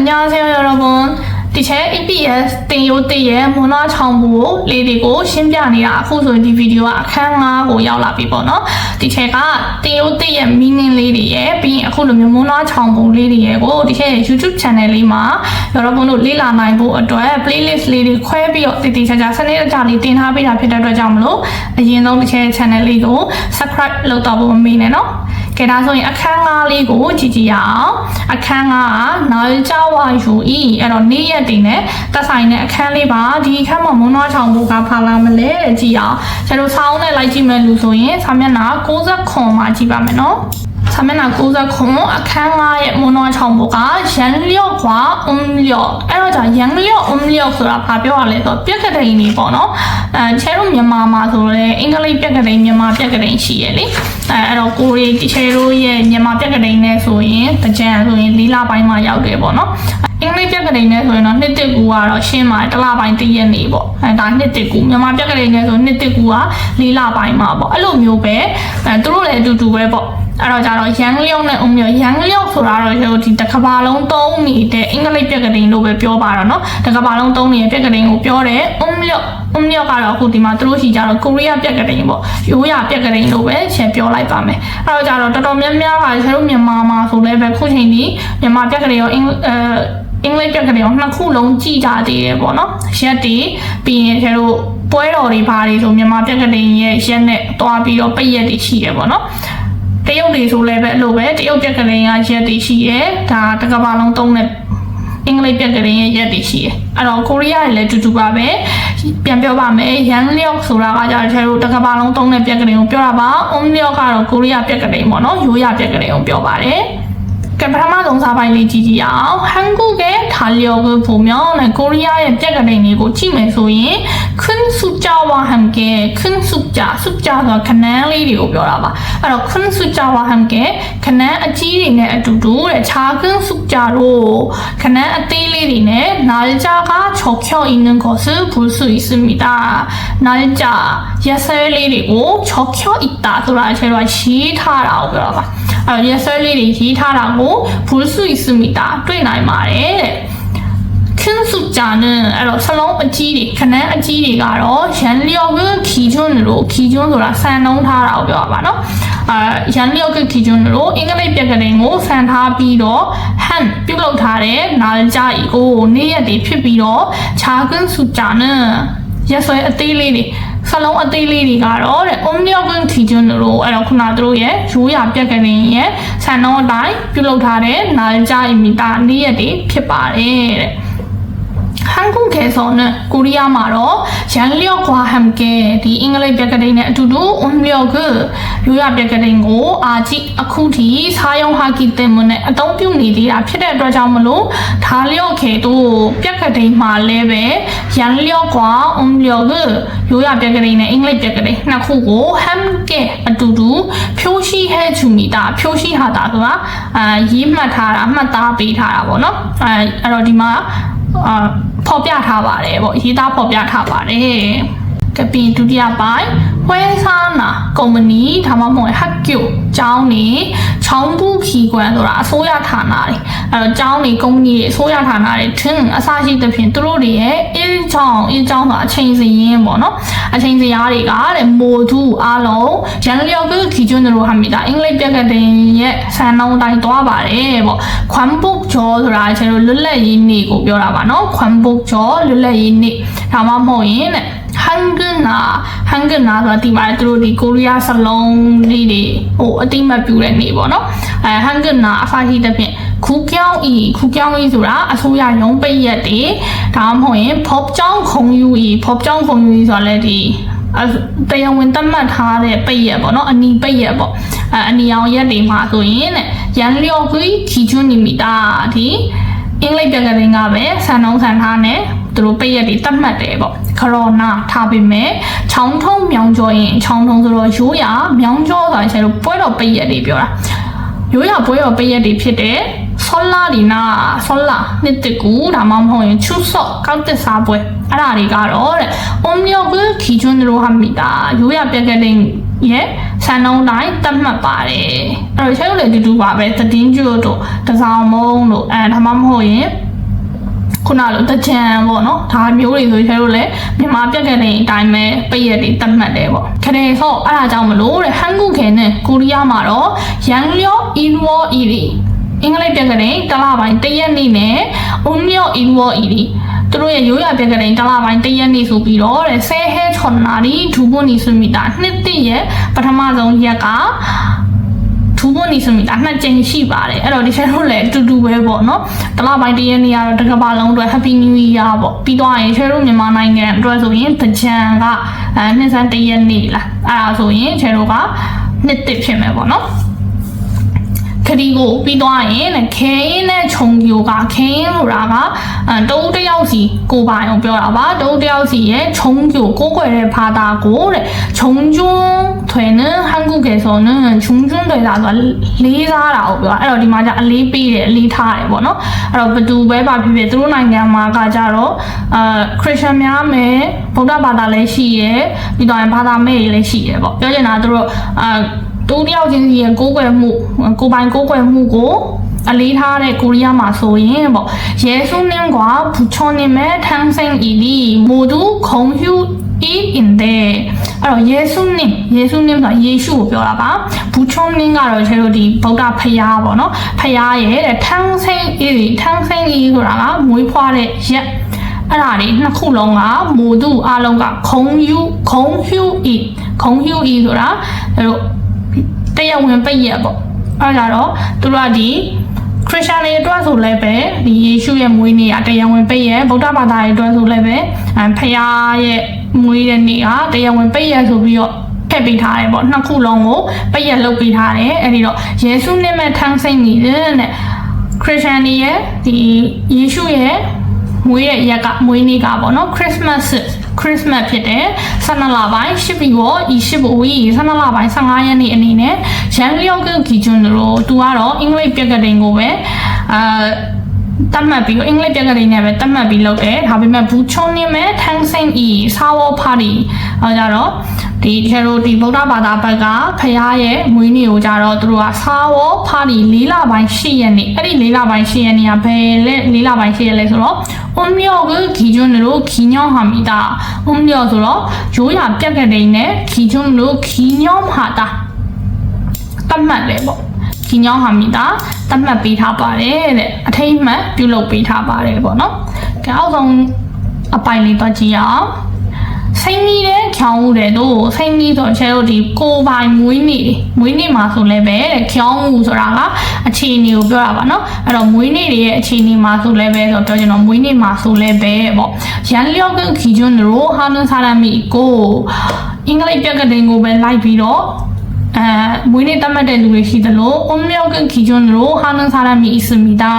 안녕하세요 여러분 ဒီချက် EPS တင်ရိုးတရဲ့မွန်နာချောင်းဘူးကိုလေးတွေကိုရှင်းပြနေတာအခုဆိုရင်ဒီဗီဒီယိုကအခန်း9ကိုရောက်လာပြီပေါ့နော်ဒီချက်ကတင်ရိုးတရဲ့ meaning လေးတွေရဲ့ပြီးရင်အခုလိုမျိုးမွန်နာချောင်းဘူးလေးတွေရဲ့ကိုဒီချက်ရဲ့ YouTube channel လေးမှာရောတော့ဘုံတို့လေ့လာနိုင်ဖို့အတွက် playlist လေးတွေခွဲပြီးတော့တည်တည်ချာချာစနစ်တကျလေးတင်ထားပေးတာဖြစ်တဲ့အတွက်ကြောင့်မလို့အရင်ဆုံးဒီချက်ရဲ့ channel လေးကို subscribe လုပ်တော့ဖို့မမေ့နဲ့နော် ကဲဒါဆိုရင်အခန်း9လေးကိုကြည့်ကြည့်ရအောင်အခန်း9ကနာကြဝါယူဤအဲ့တော့နေ့ရက်တွေနဲ့သက်ဆိုင်တဲ့အခန်းလေးပါဒီအခန်းမှာမွန်းနွားချောင်ဘူကဖာလာမလဲကြည့်အောင်ကျွန်တော်ဆောင်းနဲ့လိုက်ကြည့်မယ်လို့ဆိုရင်စာမျက်နှာ69မှာကြည့်ပါမယ်နော် စာမျက်နှာ69အခန်း9ရဲ့မွန်းနွားချောင်ဘူကရန်လျော့ကွာအုံလျော့အဲ့တော့じゃရန်လျော့အုံလျော့ဆိုတာဘာပြောရလဲဆိုတော့ပြက်ကတိန်လေးပေါ့နော်အဲချဲတို့မြန်မာမှာဆိုလဲအင်္ဂလိပ်ပြက်ကတိန်မြန်မာပြက်ကတိန်ရှိရလေအဲအဲ့တော့ကိုရီတီချဲတို့ရဲ့မြန်မာပြက်ကတိန်နဲ့ဆိုရင်တကြံဆိုရင်လီလာပိုင်းမှာရောက်တယ်ပေါ့နော်အင်္ဂလိပ်ပြက်ကလေးနဲ့ဆိုရင်တော့နှစ်တစ်ကူကတော့ရှင်းမှာတစ်လပိုင်းတစ်ရက်နေပေါ့အဲဒါနှစ်တစ်ကူမြန်မာပြက်ကလေးနဲ့ဆိုနှစ်တစ်ကူကလေးလပိုင်းမှာပေါ့အဲ့လိုမျိုးပဲအဲသူတို့လည်းအတူတူပဲပေါ့ အဲ့တော့ကြတော့ရန်လျော့နဲ့အုံမျိုးရန်လျော့ဆိုတာတော့ကျွန်တော်ဒီတစ်ကဘာလုံးသုံးနေတဲ့အင်္ဂလိပ်ပြက်ကလေးလို့ပဲပြောပါတော့เนาะတစ်ကဘာလုံးသုံးနေတဲ့ပြက်ကလေးကိုပြောတယ်အုံမျိုးအုံမျိုးကတော့အခုဒီမှာသူတို့ရှိကြတော့ကိုရီးယားပြက်ကလေးပေါ့ရိုးရာပြက်ကလေးလို့ပဲရှင်းပြောလိုက်ပါမယ်အဲ့တော့ကြတော့တော်တော်များများကကျွန်တော်မြန်မာမှာဆိုလဲပဲခုချိန်ဒီမြန်မာပြက်ကလေးရောအင်အဲအင်္ဂလိပ်ပြက်ကလေးကိုနှစ်ခုလုံးကြည့်ကြသေးတယ်ပေါ့နော်ရက်တီပြီးရင်ကျတို့ပွဲတော်တွေဘာတွေဆိုမြန်မာပြက်ကလေးရဲ့ရက်နဲ့တွားပြီးတော့ပိတ်ရက်တွေရှိတယ်ပေါ့နော် တရုတ်တွေဆိုလည်းပဲအဲ့လိုပဲတရုတ်ပြက်ကလေးကရက်တွေရှိတယ်ဒါတစ်ကမ္ဘာလုံးသုံးတဲ့အင်္ဂလိပ်ပြက်ကလေးရဲ့ရက်တွေရှိတယ်အဲ့တော့ကိုရီးယားတွေလည်းတူတူပါပဲပြန်ပြောပါမယ်ရန်လျော့ဆိုတာကကြတော့ကျတို့တစ်ကမ္ဘာလုံးသုံးတဲ့ပြက်ကလေးကိုပြောတာပါအုံလျော့ကတော့ကိုရီးယားပြက်ကလေးပေါ့နော်ရိုးရာပြက်ကလေးကိုပြောပါတယ်ကဲပထမဆုံးစာပိုင်းလေးကြည့်ကြည့်အောင်ဟန်ကုကဒါလျော်ကိုပုံမြောင်းနဲ့ကိုရီးယားရဲ့ပြက်ကလေးတွေကိုကြည့်မယ်ဆိုရင် 큰 숫자와 함께 큰 숫자 숫자가 canal이라고 표현하봐. 그래서 큰 숫자와 함께 canal 아지리네 두두의 작은 숫자로 canal 아띠리네 날짜가 적혀 있는 것을 볼 수 있습니다. 날짜 예설리리고 적혀 있다. 그러나 시타라고 표현하봐. 예설일이 기타라고 볼 수 있습니다. 对来말에 ချင်းစုကြနဲ့အဲ့တော့ဆလုံးအကြီးတွေခနန်းအကြီးတွေကတော့ရန်လျော်ကခီကျွန်းလို့ခီကျွန်းဆိုတာဆန်နှုံးထားတာကိုပြောပါနော်အာရန်လျော်ကခီကျွန်းလို့အင်္ဂလိပ်ပြက္ခဏိန်ကိုဆန်ထားပြီးတော့ hand ပြုတ်လောက်ထားတဲ့နာလကြဤကိုနေ့ရက်တွေဖြစ်ပြီးတော့ခြာကင်းစုကြနဲ့ရက်စွဲအသေးလေးတွေဆလုံးအသေးလေးတွေကတော့တဲ့ omniorgan region လို့အဲ့တော့ခုနတို့ရဲ့ရိုးရာပြက်ကလေးရဲ့ဆန်တော့အတိုင်းပြုလုပ်ထားတဲ့နာကြိုင်မီတာနေ့ရက်တွေဖြစ်ပါတယ်တဲ့ ဟန်ကုန်ကေဆောင်နဲ့ကိုရီးယားမှာတော့ရန်လျော့ခွာဟမ်ကေဒီအင်္ဂလိပ်ပြက္ခဒိန်နဲ့အတူတူအွန်လျော့ကရိုးရပြက္ခဒိန်ကိုအာကြည့်အခုထိစာယုံဟာကီတင်မနဲ့အသုံးပြုနေသေးတာဖြစ်တဲ့အတွက်ကြောင့်မလို့ဒါလျော့ခေတို့ပြက္ခဒိန်မှာလည်းပဲရန်လျော့ခွာအွန်လျော့ကရိုးရပြက္ခဒိန်နဲ့အင်္ဂလိပ်ပြက္ခဒိန်နှစ်ခုကိုဟမ်ကေအတူတူဖြိုးရှိဟဲချူမီတာဖြိုးရှိဟာတာဆိုတာအာရေးမှတ်ထားတာအမှတ်သားပေးထားတာပေါ့နော်အဲအဲ့တော့ဒီမှာ အာဖော်ပြထားပါတယ်ပေါ့ရေးသားဖော်ပြထားပါတယ်ကပီဒုတိယပိုင်း ဝဲစားနာကုမ္ပဏီဒါမှမဟုတ်ဟက်ကျိုကျောင်းနေချောင်းဘူးခီကွမ်ဆိုတာအစိုးရဌာနတွေအဲတော့ကျောင်းနေကုမ္ပဏီတွေအစိုးရဌာနတွေထင်းအစရှိသဖြင့်သူတို့တွေရဲ့အင်းချောင်းအင်းချောင်းဆိုတာအချိန်စရင်းပေါ့နော်အချိန်စရာတွေကတဲ့မိုသူအားလုံးရန်လျောက်ကခီကျွန်းတို့ဟာမိတာအင်္ဂလိပ်ပြက်ကတဲ့ရဲ့ဆန်နှောင်းတိုင်းသွားပါတယ်ပေါ့ခွမ်ပုတ်ကျော်ဆိုတာကျွန်တော်လွတ်လပ်ရေးနေ့ကိုပြောတာပါနော်ခွမ်ပုတ်ကျော်လွတ်လပ်ရေးနေ့ဒါမှမဟုတ်ရင်တဲ့ ဟန်ဂန်နာဟန်ဂန်နာဆိုတာဒီမှာသူတို့ဒီကိုရီးယားဆလုံးလေးတွေဟိုအတိမတ်ပြူတဲ့နေပေါ့နော်အဲဟန်ဂန်နာအစားရှိတဲ့ဖြင့်ခူကျောင်းဤခူကျောင်းဤဆိုတာအစိုးရရုံးပိတ်ရက်တွေဒါမှမဟုတ်ရင်ဖော့ကျောင်းခုံယူဤဖော့ကျောင်းခုံယူဤဆိုတာလည်းဒီအတရားဝင်သတ်မှတ်ထားတဲ့ပိတ်ရက်ပေါ့နော်အနီပိတ်ရက်ပေါ့အဲအနီအောင်ရက်တွေမှာဆိုရင်တဲ့ရန်လျော်ကွီဂျီချွန်းနီမီတာဒီအင်္ဂလိပ်ပြကတိန်ကပဲဆန်နှုံးဆန်ထားနဲ့ သူတို့ပိတ်ရက်တွေတတ်မှတ်တယ်ပေါ့ခရောနာထားပေမဲ့ချောင်းထုံးမြောင်းကျော်ရင်ချောင်းထုံးဆိုတော့ရိုးရမြောင်းကျော်ဆိုရင်ဆရာတို့ပွဲတော်ပိတ်ရက်တွေပြောတာရိုးရပွဲတော်ပိတ်ရက်တွေဖြစ်တယ်ဆောလာဒီနာဆောလာနှစ်တကူဒါမှမဟုတ်ရင်ချူဆော့ကောက်တက်စားပွဲအဲ့ဒါတွေကတော့တဲ့အုံမြောက်ကခီကျွန်းတို့ဟာမိတာရိုးရပြက်ကလေးရဲ့ဆန်နှုံးတိုင်းတတ်မှတ်ပါတယ်အဲ့တော့ချဲလို့လည်းအတူတူပါပဲသတင်းကျွတ်တို့တစောင်းမုံတို့အဲဒါမှမဟုတ်ရင် ခုနလိုတကြံပေါ့နော်ဒါမျိုးတွေဆိုရင်တို့လည်းမြန်မာပြက်ခဲ့တဲ့အတိုင်းပဲပိတ်ရက်တွေတတ်မှတ်တယ်ပေါ့ခရဲဆော့အဲ့ဒါကြောင့်မလို့တဲ့ဟန်ကုခဲနဲ့ကိုရီးယားမှာတော့ရန်လျောအီဝေါ်အီရီအင်္ဂလိပ်ပြက်ကလေးတစ်လပိုင်းတစ်ရက်နေ့နဲ့အုံလျောအီဝေါ်အီရီသူတို့ရဲ့ရိုးရာပြက်ကလေးတစ်လပိုင်းတစ်ရက်နေ့ဆိုပြီးတော့တဲ့ဆဲဟဲချွန်နာရီဒူဘွန်နီဆွမီတာနှစ်တည့်ရဲ့ပထမဆုံးရက်က ထူးဖို့နေစမိတာနှစ်ကြိမ်ရှိပါတယ်အဲ့တော့ဒီချက်တို့လည်းအတူတူပဲပေါ့နော်တလပိုင်းတရက်နေ့ကတော့တစ်ကမ္ဘာလုံးအတွက် Happy New Year ပေါ့ပြီးတော့ရင်ချက်တို့မြန်မာနိုင်ငံအတွက်ဆိုရင်တကြံကအဲနှစ်စန်းတရက်နေ့လားအဲ့ဒါဆိုရင်ချက်တို့ကနှစ်တစ်ဖြစ်မယ်ပေါ့နော် ခရီးကိုပြီးသွားရင်ခဲရင်နဲ့ခြုံပြိုကခဲရင်ဆိုတာကအဲတဦးတစ်ယောက်စီကိုပိုင်အောင်ပြောတာပါတဦးတစ်ယောက်စီရဲ့ခြုံပြိုကိုကိုွယ်တဲ့ဘာသာကိုတဲ့ခြုံကျွန်းထွေနဲ့ဟန်ကုကေဆိုနဲ့ခြုံကျွန်းတွေလာဆိုလေးစားတာကိုပြောအဲ့တော့ဒီမှာじゃအလေးပေးတယ်အလေးထားတယ်ပေါ့နော်အဲ့တော့ဘသူပဲပါဖြစ်ဖြစ်သူတို့နိုင်ငံမှာကကြတော့အာခရစ်ယာန်များမယ်ဗုဒ္ဓဘာသာလည်းရှိရယ်ပြီးတော့ဘာသာမဲ့တွေလည်းရှိရယ်ပေါ့ပြောချင်တာသူတို့အာ တူတယောက်ချင်းစီရဲ့ကိုးကွယ်မှုကိုပိုင်ကိုးကွယ်မှုကိုအလေးထားတဲ့ကိုရီးယားမှာဆိုရင်ပေါ့ယေဆုနင်းကဘူချွန်နေမဲ့ထန်းစင်အီလီမိုဒူခုံဟျူ eat in there အဲ့တော့ယေဆုနင်းယေဆုနင်းဆိုတာယေရှုကိုပြောတာပါဘူချွန်နင်းကတော့ကျတို့ဒီဗုဒ္ဓဖရာပေါ့နော်ဖရာရဲ့တဲ့ထန်းစင်အီလီထန်းစင်အီလီဆိုတာကမွေးဖွားတဲ့ရက်အဲ့ဒါတွေနှစ်ခုလုံးကမိုဒူအလုံးကခုံယူခုံဟျူ eat ခုံဟျူ eat ဆိုတာတို့ တရားဝင်ပိတ်ရက်ပေါ့အဲ့ဒါတော့သူတို့ကဒီခရစ်ယာန်တွေအတွက်ဆိုလည်းပဲဒီယေရှုရဲ့မွေးနေ့ကတရားဝင်ပိတ်ရက်ဗုဒ္ဓဘာသာတွေအတွက်ဆိုလည်းပဲအဲဖခင်ရဲ့မွေးတဲ့နေ့ကတရားဝင်ပိတ်ရက်ဆိုပြီးတော့ထည့်ပေးထားတယ်ပေါ့နှစ်ခုလုံးကိုပိတ်ရက်လုပ်ပေးထားတယ်အဲ့ဒီတော့ယေရှုနဲ့မဲ့ထန်းစိမ့်နေတဲ့ခရစ်ယာန်တွေရဲ့ဒီယေရှုရဲ့မွေးတဲ့ရက်ကမွေးနေ့ကပေါ့နော် Christmas Christmas ဖြစ်တယ်12လပိုင်း10ပြီးတော့ဤ10ဘဝီ12လပိုင်း15ရက်နေ့အနေနဲ့ရန်လျောက်ကဂီဂျွန်တို့သူကတော့အင်္ဂလိပ်ပြက်ကတိန်ကိုပဲအာ တတ်မှတ်ပြီးတော့အင်္ဂလိပ်ပြက်ကလေးနဲ့ပဲတတ်မှတ်ပြီးလုပ်တယ်ဒါပေမဲ့ဘူးချုံနေမဲ့ထန်းစိန်ဤစာဝပါတီအဲကြတော့ဒီချေရိုဒီဗုဒ္ဓဘာသာဘက်ကဖရားရဲ့မွေးနေ့ကိုကြတော့သူတို့ကစာဝဖာတီ၄လပိုင်း၈ရက်နေ့အဲ့ဒီ၄လပိုင်း၈ရက်နေ့ကဘယ်လဲ၄လပိုင်း၈ရက်လဲဆိုတော့အုံလျော့ကခီကျွန်းတို့ခီညောင်းဟာမီတာအုံလျော့ဆိုတော့ရိုးရပြက်ကလေးနဲ့ခီကျွန်းတို့ခီညောင်းဟာတာ တတ်မှတ်တယ်ပေါ့ခီညောင်းဟာမီတာတတ်မှတ်ပေးထားပါတယ်တဲ့အထိမ့်မှတ်ပြုလုပ်ပေးထားပါတယ်ပေါ့နော်။ကြောက်ဆုံးအပိုင်လေးတော့ကြည့်ရအောင်။စိန်ကြီးတဲ့ခေါင်းဦးတဲ့တို့စိန်ကြီးဆိုချဲတို့ဒီကိုပိုင်မွေးနေ့မွေးနေ့မှာဆိုလည်းပဲတဲ့ခေါင်းဦးဆိုတာကအခြေအနေကိုပြောတာပါနော်အဲ့တော့မွေးနေ့တွေရဲ့အခြေအနေမှာဆိုလည်းပဲဆိုတော့ပြောချင်တော့မွေးနေ့မှာဆိုလည်းပဲပေါ့ရန်လျောက်ကခီကျွန်းတို့ဟာနန်ဆာရမီကိုအင်္ဂလိပ်ပြက်ကတင်ကိုပဲလိုက်ပြီးတော့ အဲမွေးနေ့တတ်မှတ်တဲ့လူတွေရှိသလိုအုံမြောက်ကခီကျွန်းတို့ဟာနန်ဆာရမီအစမီတာ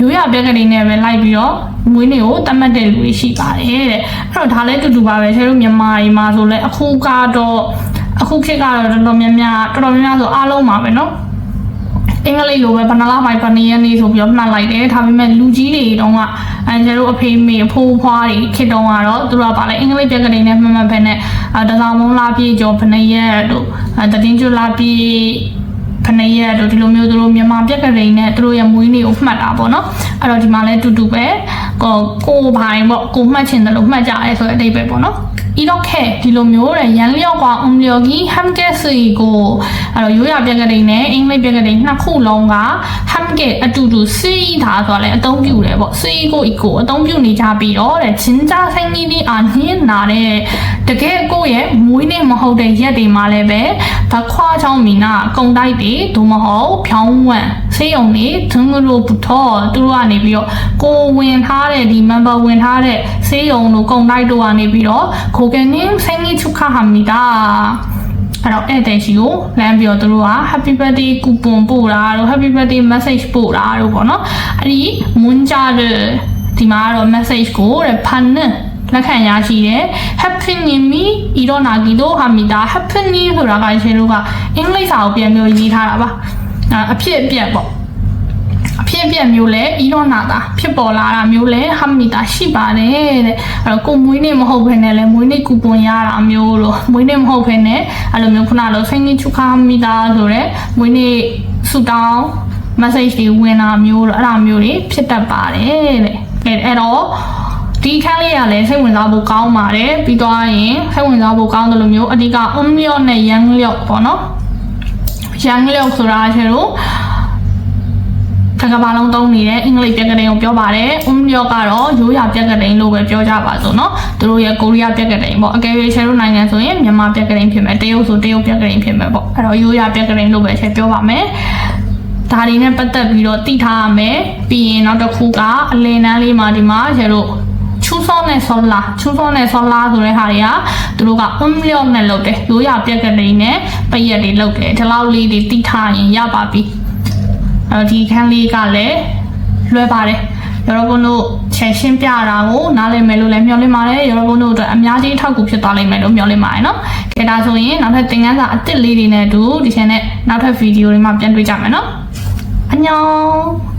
ရိုးရပြက်ကလေးနဲ့ပဲလိုက်ပြီးတော့မွေးနေ့ကိုတတ်မှတ်တဲ့လူတွေရှိပါတယ်တဲ့အဲ့တော့ဒါလည်းတူတူပါပဲဆရာတို့မြန်မာပြည်မှာဆိုလဲအခုကတော့အခုခေတ်ကတော့တော်တော်များများတော်တော်များများဆိုအားလုံးပါပဲเนาะ အင်္ဂလိပ်လိုပဲဘဏ္ဍလာပိုင်းပဏိယနေဆိုပြီးတော့မှတ်လိုက်တယ်ဒါပေမဲ့လူကြီးတွေတုန်းကအဲကျတို့အဖေမေအဖိုးဖွားတွေခေတ်တုန်းကတော့သူတို့ကဗာလဲအင်္ဂလိပ်ပြက်ကလေးနဲ့မှတ်မှတ်ပဲနဲ့အဲတစားမုံလာပြေကျော်ဖနေရက်တို့အဲတတင်းကျွလာပြေဖနေရက်တို့ဒီလိုမျိုးသူတို့မြန်မာပြက်ကလေးနဲ့သူတို့ရဲ့မွေးနေ့ကိုမှတ်တာပေါ့နော်အဲ့တော့ဒီမှာလဲတူတူပဲကိုကိုပိုင်ပေါ့ကိုမှတ်ချင်တယ်လို့မှတ်ကြရဲဆိုတဲ့အတိတ်ပဲပေါ့နော် 이렇게 디로묘를 양력과 음력이 함께 쓰이고 요야 벽에네 잉리 벽에네 나쿠롱가 함께 아두두 쓰이다 그래 동규래 뭐 쓰이고 있고 동규니 잡이로 진짜 생일이 아닌 날에 되게 고의 모이네 뭐하대 예대 말레베 박화정미나 공다이디 도모호 병원 세용리 등으로부터 들어와니 비요 고윈하레 리멤버 윈하레 세용로 공다이도와니 비요 고ပြီးတော့ကိုဝင်ထားတဲ့ဒီ member ဝင်ထားတဲ့ဆေးရုံတို့ကုံတိုက်တို့ကနေပြီးတော့ကိုကနေ생일축하합니다အဲ့တော့ဧည့်သည်ရှိကိုလမ်းပြီးတော့သူတို့က happy birthday coupon ပို့တာတို့ happy birthday message ပို့တာတို့ပေါ့နော်အဲ့ဒီမွန်းကြတဲ့ဒီမှာကတော့ message ကိုတဲ့ဖန်နဲ့လက်ခံရရှိတယ် happy new me ဤတော့နာဂီတို့ဟာမီတာ happy new ဆိုတာကရှင်တို့ကအင်္ဂလိပ်စာကိုပြန်ပြီးရေးထားတာပါအဖြစ်အပျက်ပေါ့အ ဖြစ်အပျက်မျိုးလဲဤတော့နာတာဖြစ်ပေါ်လာတာမျိုးလဲဟာမီတာရှိပါတယ်တဲ့အဲ့တော့ကိုမွေးနေ့မဟုတ်ဘဲနဲ့လဲမွေးနေ့ကူပွန်ရတာမျိုးလို့မွေးနေ့မဟုတ်ဘဲနဲ့အဲ့လိုမျိုးခုနလိုစိတ်နေချုပ်ခါမီတာဆိုတဲ့မွေးနေ့ဆူတောင်း message တွေဝင်တာမျိုးတော့အဲ့ဒါမျိုးတွေဖြစ်တတ်ပါတယ်တဲ့ကဲအဲအဲ့တော့ဒီခန်းလေးကလည်းစိတ်ဝင်စားဖို့ကောင်းပါတယ်ပြီးတော့ရင်စိတ်ဝင်စားဖို့ကောင်းတယ်လို့မျိုးအဓိက um လျော့နဲ့ yang လျော့ပေါ့နော် yang လျော့ဆိုတာကျတော့ တကဘာလုံးသုံးနေတဲ့အင်္ဂလိပ်ပြက်ကလေးကိုပြောပါတယ်။ um လျော့ကတော့ရိုးရာပြက်ကလေးလို့ပဲပြောကြပါစို့နော်။သူတို့ရဲ့ကိုရီးယားပြက်ကလေးပေါ့။အကယ်၍ချဲတို့နိုင်ငံဆိုရင်မြန်မာပြက်ကလေးဖြစ်မယ်။တရုတ်ဆိုတရုတ်ပြက်ကလေးဖြစ်မယ်ပေါ့။အဲ့တော့ရိုးရာပြက်ကလေးလို့ပဲချဲပြောပါမယ်။ဒါတွေနဲ့ပတ်သက်ပြီးတော့သိထားရမယ်ပြီးရင်နောက်တစ်ခုကအလယ်နန်းလေးမှာဒီမှာကျတော့ချူဆောနဲ့ဆောလာချူဆောနဲ့ဆောလာဆိုတဲ့ဟာတွေကသူတို့က um လျော့နဲ့လုပ်တယ်ရိုးရာပြက်ကလေးနဲ့ပရက်တွေလုပ်တယ်ဒီလောက်လေးတွေသိထားရင်ရပါပြီ အဲဒီခန်းလေးကလည်းလွယ်ပါတယ်ရောရဘုန်းတို့ချက်ရှင်းပြတာကိုနားလည်မယ်လို့လည်းမျှော်လင့်ပါတယ်ရောရဘုန်းတို့အတွက်အများကြီးအထောက်အကူဖြစ်သွားလိမ့်မယ်လို့မျှော်လင့်ပါတယ်နော်ကဲဒါဆိုရင်နောက်ထပ်သင်ခန်းစာအသစ်လေးတွေနဲ့အတူဒီ channel နဲ့နောက်ထပ်ဗီဒီယိုတွေမှာပြန်တွေ့ကြမယ်နော်အညောင်း